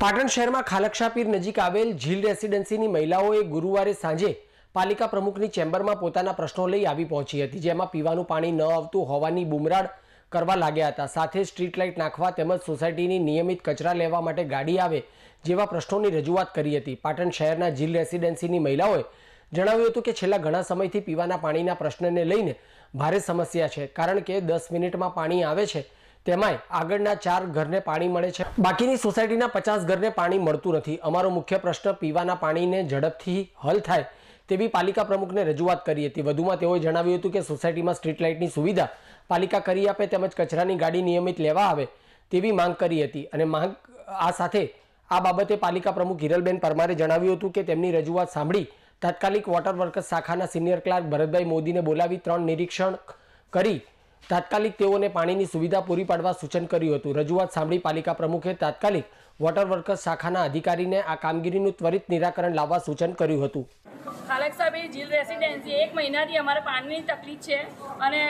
પાટણ શહેરમાં ખાલક્ષાપીર નજીક આવેલ ઝીલ રેસીડેન્સીની મહિલાઓએ ગુરુવારે સાંજે પાલિકા પ્રમુખની ચેમ્બરમાં પોતાના પ્રશ્નો લઈ આવી પહોંચી હતી, જેમાં પીવાનું પાણી ન આવતું હોવાની બુમરાડ કરવા લાગ્યા હતા. સાથે સ્ટ્રીટ લાઇટ નાખવા તેમજ સોસાયટીની નિયમિત કચરા લેવા માટે ગાડી આવે જેવા પ્રશ્નોની રજૂઆત કરી હતી. પાટણ શહેરના ઝીલ રેસીડેન્સીની મહિલાઓએ જણાવ્યું હતું કે છેલ્લા ઘણા સમયથી પીવાના પાણીના પ્રશ્નને લઈને ભારે સમસ્યા છે, કારણ કે દસ મિનિટમાં પાણી આવે છે તેમાંય આગળના ચાર ઘરને પાણી મળે છે. બાકીની સોસાયટીના પચાસ ઘરને પાણી મળતું નથી. અમારો મુખ્ય પ્રશ્ન પીવાના પાણીને ઝડપથી હલ થાય તેવી પાલિકા પ્રમુખને રજૂઆત કરી હતી. વધુમાં તેઓએ જણાવ્યું હતું કે સોસાયટીમાં સ્ટ્રીટ લાઇટની સુવિધા પાલિકા કરી આપે તેમજ કચરાની ગાડી નિયમિત લેવા આવે તેવી માંગ કરી હતી. અને માંગ આ સાથે આ બાબતે પાલિકા પ્રમુખ હિરલબેન પરમારે જણાવ્યું હતું કે તેમની રજૂઆત સાંભળી તાત્કાલિક વોટર વર્કર્સ શાખાના સિનિયર ક્લાર્ક ભરતભાઈ મોદીને બોલાવી ત્રણ નિરીક્ષણ કરી તાત્કાલિક તેઓને પાણીની સુવિધા પૂરી પાડવા સૂચન કર્યું હતું. રજૂઆત સાંભળી પાલિકા પ્રમુખે તાત્કાલિક વોટર વર્કર્સ શાખાના અધિકારીને આ કામગીરીનું ત્વરિત નિરાકરણ લાવવા સૂચન કર્યું હતું. ખાલક સાહેબ જીલ રેસિડેન્સી, એક મહિનાથી અમારે પાણીની તકલીફ છે અને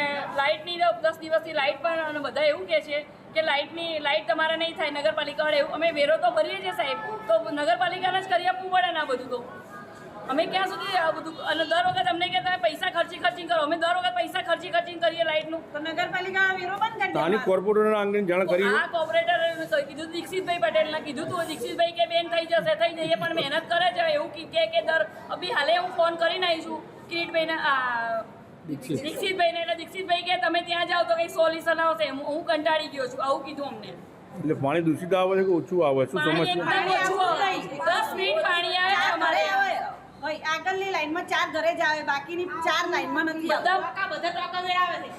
લાઇટની દસ દિવસથી લાઇટ પણ બધા એવું કહે છે કે લાઇટની, લાઇટ તમારે નહીં થાય નગરપાલિકાવાળા એવું. અમે વેરો તો ભરીએ છીએ સાહેબ, તો નગરપાલિકાને જ કરી આપવું પડે ને આ બધું તો. અમે ક્યાં સુધી આ બધું, અને દર વખત અમને કે ખર્ચી કરો. અમે દર વખત પૈસા ખર્ચી ખર્ચી કરીએ લાઇટનું. નગરપાલિકા વેરો બંધ કરી સ્થાનિક કોર્પોરેટરના અંગે જાણ કરી આ કોર્પોરેટર કીધું દીક્ષિતભાઈ પટેલને. કીધું તું દીક્ષિતભાઈ કે બેન થઈ જશે થઈ જઈએ પણ મહેનત કરે છે. એવું કી- કે કે દર અભી હાલે હું ફોન કરીને આવી છું. કિરીટભાઈને આ દીક્ષિત. દીક્ષિતભાઈને. એટલે દીક્ષિતભાઈ કે તમે ત્યાં જાઓ તો કંઈ સોલ્યુશન આવશે. હું કંટાળી ગયો છું. આવું કીધું અમને. એટલે પાણી દૂષિત આવે છે કે ઓછું આવે? શું સમસ્યા એકદમ ઓછું આવે દસ મિનિટ પાણી આવે છે ચાર અમારે ઘરે આવે. હોય, આગળની લાઈનમાં ચાર ઘરે જ આવે બાકીની ચાર લાઈનમાં નથી બધા આવે છે.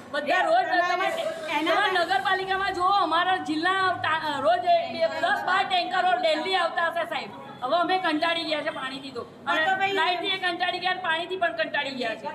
રોજ તમારે નગરપાલિકામાં જો અમારા જિલ્લા રોજ દસ બાર ટેન્કરો ડેલી આવતા હશે સાહેબ. હવે અમે કંટાળી ગયા છે પાણીથી તો. અને હા લાઈટથી કંટાળી ગયા પાણીથી પણ કંટાળી ગયા છે.